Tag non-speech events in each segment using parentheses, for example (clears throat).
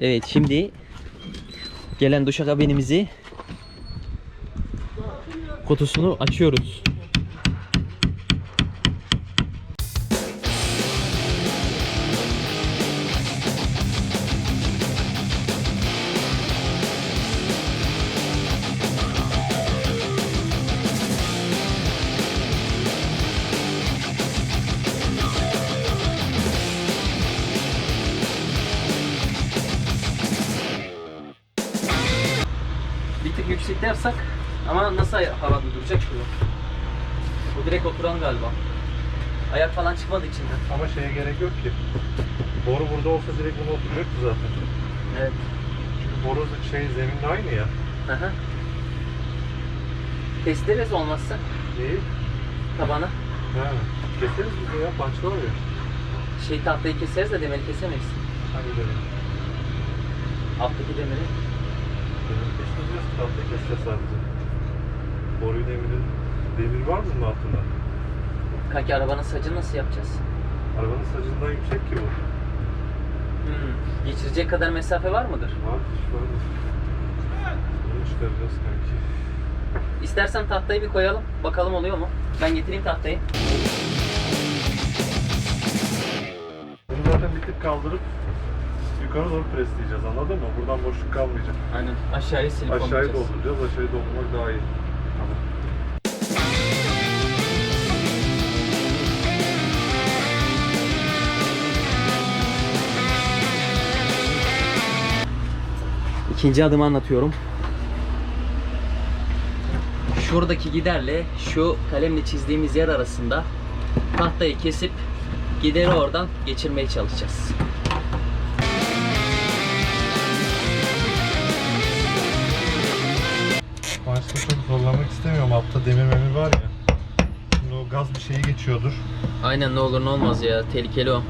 Evet şimdi gelen duşakabinimizi kutusunu açıyoruz. Nasıl havada duracak ki bu? Bu direkt oturan galiba. Ayak falan çıkmadı içinden. Ama şeye gerek yok ki. Boru burada olsa direkt bunu oturacaktı zaten. Evet. Çünkü boru şey zeminle aynı ya. Hı hı. Kesteriz olmazsa Neyi? tabana. Ha. Keseriz de ya. Pançlı var ya. Şey tahtayı keseriz de demiri kesemeyiz. Hangi demir? Alttaki demiri. Demir kesmeyeceğiz. Tahtayı keseceğiz sadece. Boruyu demiri... Demir var mı bunun altında? Kanki arabanın sacını nasıl yapacağız? Arabanın sacından yüksek ki bu. Hmm. Geçirecek kadar mesafe var mıdır? Var. An... Bunu çıkaracağız kanki. İstersen tahtayı bir koyalım. Bakalım oluyor mu? Ben getireyim tahtayı. Bunu zaten bir tık kaldırıp yukarı doğru presleyeceğiz anladın mı? Buradan boşluk kalmayacak. Aynen. Aşağıya silikon Aşağıyı dolduracağız. Aşağıyı doldurmak daha iyi. İkinci adımı anlatıyorum. Şuradaki giderle şu kalemle çizdiğimiz yer arasında tahtayı kesip gideri oradan geçirmeye çalışacağız. Başta çok zorlamak istemiyorum. Altta demir memir var ya. Şimdi o gaz bir şeyi geçiyordur. Aynen ne olur ne olmaz ya tehlikeli o.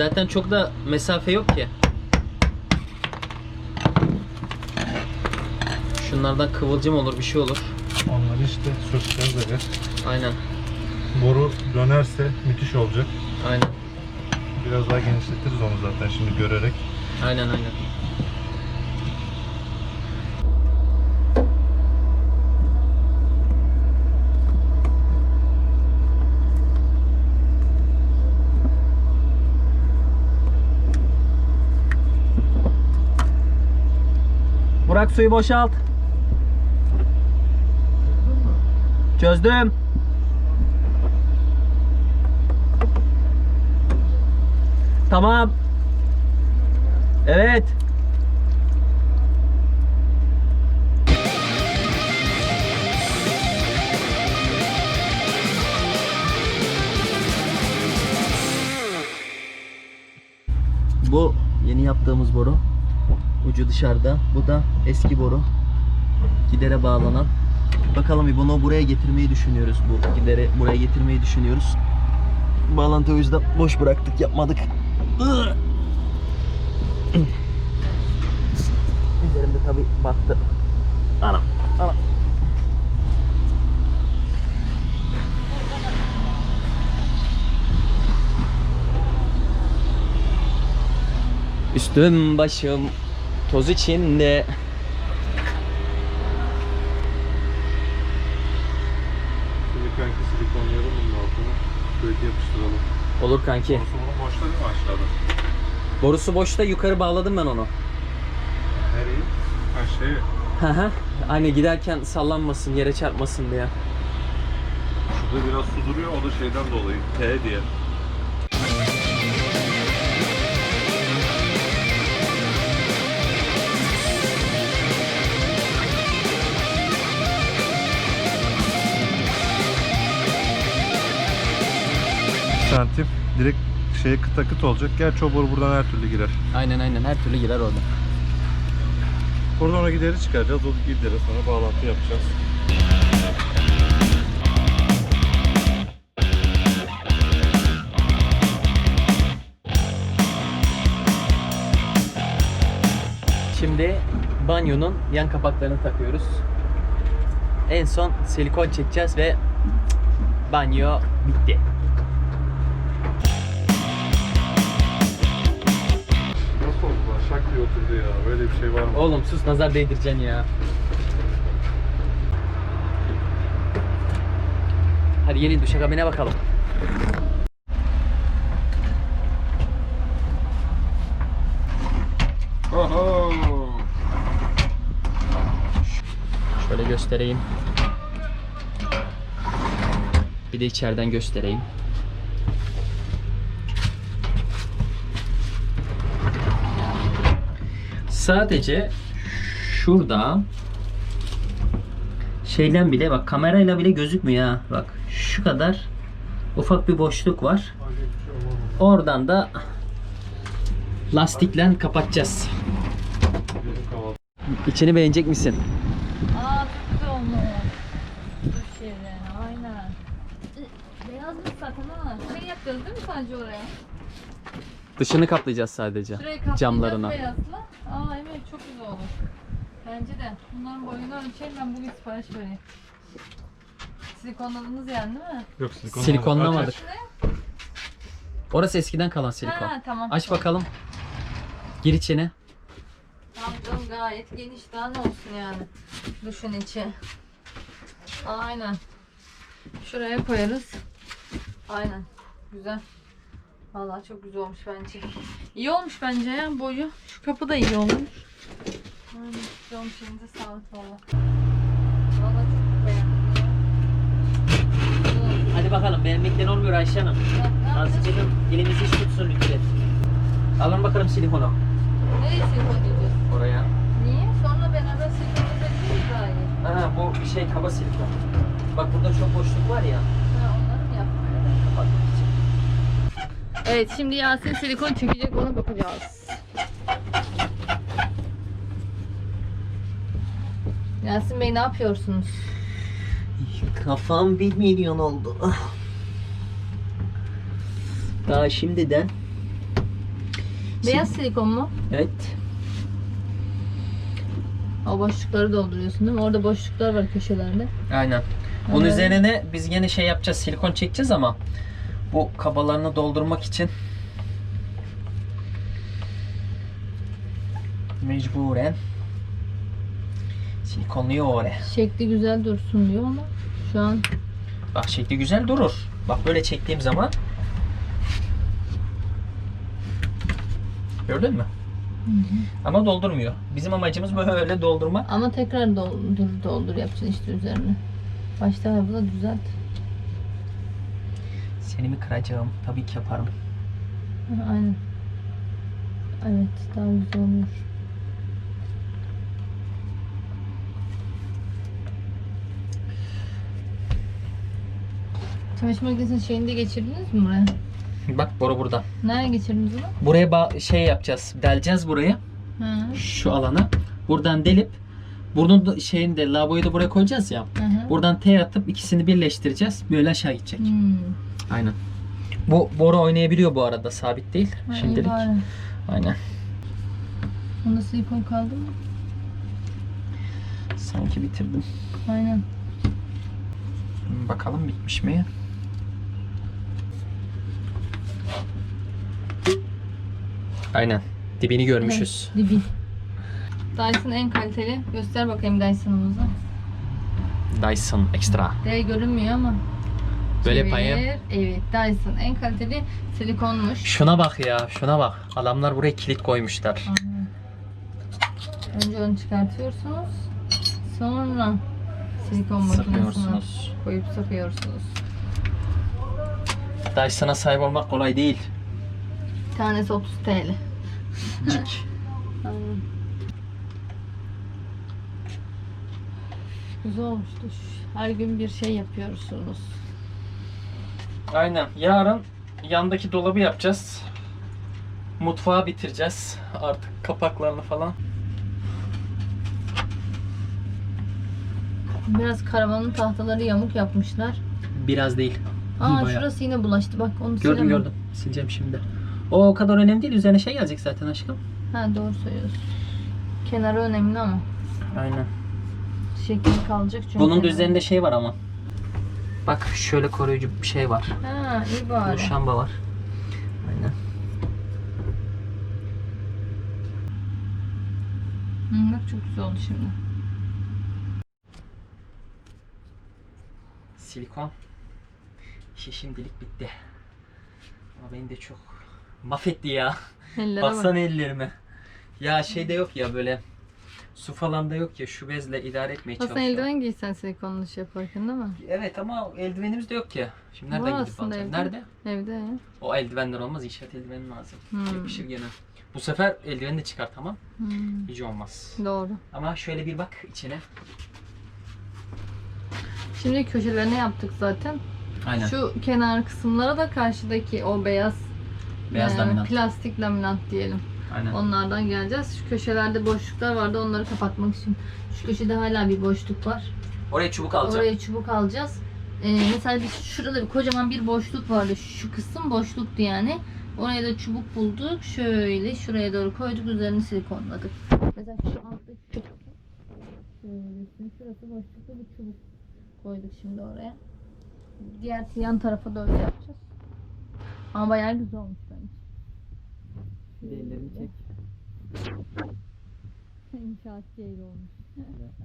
Zaten çok da mesafe yok ki. Şunlardan kıvılcım olur bir şey olur. Onları işte sürteceğiz öyle. Aynen Boru dönerse müthiş olacak. aynen Biraz daha genişletiriz onu zaten şimdi görerek. aynen aynen. Burak suyu boşalt. Çözdüm. Tamam. Evet. Bu yeni yaptığımız boru. Ucu dışarıda. Bu da eski boru. Gidere bağlanan. Bakalım bir bunu buraya getirmeyi düşünüyoruz. Bu gideri buraya getirmeyi düşünüyoruz. Bağlantı o yüzden boş bıraktık, yapmadık. (clears throat) Üzerimde tabi battı. Anam, anam. Üstüm başım toz içinde. Şimdi kanki silikonlayalım bunun altına. Böyle yapıştıralım. Olur kanki. Borusu bunun boşta değil mi aşağıda? Borusu boşta yukarı bağladım ben onu. Nereye? Şey. Hı hı. Hani giderken sallanmasın, yere çarpmasın diye. Şurada biraz su duruyor. O da şeyden dolayı. T diye. Santim direkt şeye kıt akıt olacak. Gerçi o boru buradan her türlü girer. Aynen aynen her türlü girer orada. Buradan o gideri çıkaracağız. O gideri sonra bağlantı yapacağız. Şimdi banyonun yan kapaklarını takıyoruz. En son silikon çekeceğiz ve banyo bitti. Oturdu ya. Böyle bir şey var mı? Oğlum sus nazar değdireceksin ya. Hadi gelin duşakabine bakalım. Oho. Şöyle göstereyim. Bir de içeriden göstereyim. Sadece şurada şeyden bile bak kamerayla bile gözükmüyor ha. Bak şu kadar ufak bir boşluk var. Oradan da lastikle kapatacağız. İçini beğenecek misin? Aa çok güzel olmuş. Duş. Aynen. Beyazmış zaten ha. Şey yapacağız değil mi sadece oraya? Dışını kaplayacağız sadece. Şurayı kaplayacağız Camlarına. beyazla. Aa evet çok güzel olur. Bence de. Bunların boyunu ölçelim ben bugün sipariş vereyim. Silikonladınız yani değil mi? Yok silikon. Silikonlamadık. Şuraya. Orası eskiden kalan silikon. Ha tamam. Aç bakalım. Gir içine. Tamam canım gayet geniş daha ne olsun yani. Duşun içi. Aynen. Şuraya koyarız. Aynen. Güzel. Vallahi çok güzel olmuş bence. İyi olmuş bence ya boyu. Şu kapı da iyi olmuş. Aynen güzel olmuş. Elinize sağlık valla. Valla çok beğendim. Hadi bakalım beğenmekten olmuyor Ayşe Hanım. Azıcık elimizi iş tutsun lütfen. Alın bakalım silikonu. Nereye silikon diyeceğiz? Oraya. Niye? Sonra beraber silikon yapabiliriz daha iyi. Ha bu bir şey kaba silikon. Bak burada çok boşluk var ya. Ha, onları mı yapmak? Kapatmak için. Evet şimdi Yasin silikon çekecek ona bakacağız. Yasin Bey ne yapıyorsunuz? Kafam bir milyon oldu. Daha şimdiden. Beyaz silikon mu? Evet. O boşlukları dolduruyorsun değil mi? Orada boşluklar var köşelerde. Aynen. Bunun Evet. üzerine biz yine şey yapacağız, silikon çekeceğiz ama bu kabalarını doldurmak için mecburen silikonluyor oraya. Şekli güzel dursun diyor ama şu an Bak şekli güzel durur. Bak böyle çektiğim zaman Gördün mü? Ama doldurmuyor. Bizim amacımız böyle doldurmak. ama tekrar doldur doldur yapacaksın işte üzerine. Başta yapıla düzelt. Seni mi kıracağım? Tabii ki yaparım. Aynen. Evet daha güzel olur. Çamaşır makinesinin şeyini de geçirdiniz mi buraya? Bak boru burada. Nereye geçirdiniz onu? Buraya ba- şey yapacağız. Deleceğiz buraya. Hı. Şu alana. Buradan delip burnun da- şeyini de lavaboyu da buraya koyacağız ya. Hı hı. Buradan T atıp ikisini birleştireceğiz. Böyle aşağı gidecek. Hmm. Aynen. Bu boru oynayabiliyor bu arada. Sabit değil. Ha, Şimdilik. bari. Aynen. Onda silikon kaldı mı? Sanki bitirdim. Aynen. Bakalım bitmiş mi? Aynen. Dibini görmüşüz. Evet, dibi. Dyson en kaliteli. Göster bakayım Dyson'ımızı. Dyson Extra. D görünmüyor ama. Böyle payı. Evet Dyson en kaliteli silikonmuş. Şuna bak ya, şuna bak. Adamlar buraya kilit koymuşlar. Aynen. Önce onu çıkartıyorsunuz. Sonra silikon makinesine koyup sıkıyorsunuz. Dyson'a sahip olmak kolay değil. Tanesi 30 TL. Cik. Güzel olmuştur. Her gün bir şey yapıyorsunuz. Aynen. Yarın yandaki dolabı yapacağız. Mutfağı bitireceğiz. Artık kapaklarını falan. Biraz karavanın tahtaları yamuk yapmışlar. Biraz değil. Aa Bayağı. şurası yine bulaştı. Bak onu Gördüm silemem. gördüm. Sileceğim şimdi. O o kadar önemli değil. Üzerine şey gelecek zaten aşkım. Ha doğru söylüyorsun. Kenarı önemli ama. Aynen. Şekli kalacak çünkü. Bunun da üzerinde şey var ama. Bak şöyle koruyucu bir şey var. Ha iyi bari. Bu şamba var. Aynen. Hı, bak çok güzel oldu şimdi. Silikon işi şimdilik bitti. Ama beni de çok mahvetti ya. Ellere bak. Baksana ellerime. Ya şey de yok ya böyle su falan da yok ya şu bezle idare etmeye Aslında çalışıyorum. eldiven giysen silikonlu iş yaparken değil mi? Evet ama eldivenimiz de yok ki. Şimdi nereden Var gidip aslında alacağım? evde. Nerede? Evde ya. O eldivenler olmaz. inşaat eldiveni lazım. Hmm. Yapışır gene. Bu sefer eldiveni de çıkar tamam. Hmm, Hiç olmaz. doğru. Ama şöyle bir bak içine. Şimdi köşelerine yaptık zaten. Aynen. Şu kenar kısımlara da karşıdaki o beyaz Beyaz e, laminat. plastik laminat diyelim. Aynen. Onlardan geleceğiz. Şu köşelerde boşluklar vardı. Onları kapatmak için. Şu köşede hala bir boşluk var. Oraya çubuk alacağım. Oraya çubuk alacağız. Ee, mesela biz şurada bir kocaman bir boşluk vardı. Şu kısım boşluktu yani. Oraya da çubuk bulduk. Şöyle şuraya doğru koyduk. Üzerini silikonladık. Mesela şu alttaki şu şurası boşlukta bir çubuk koyduk şimdi oraya. Diğer yan tarafa da öyle yapacağız. Ama bayağı güzel olmuş. Bir ellerini çek. İnşaatçı evi olmuş.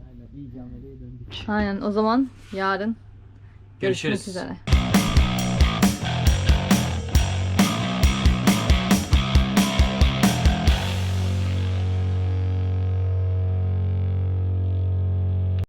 Aynen. İyice Amerika'ya döndük. Aynen o zaman yarın Görüşürüz. görüşmek üzere.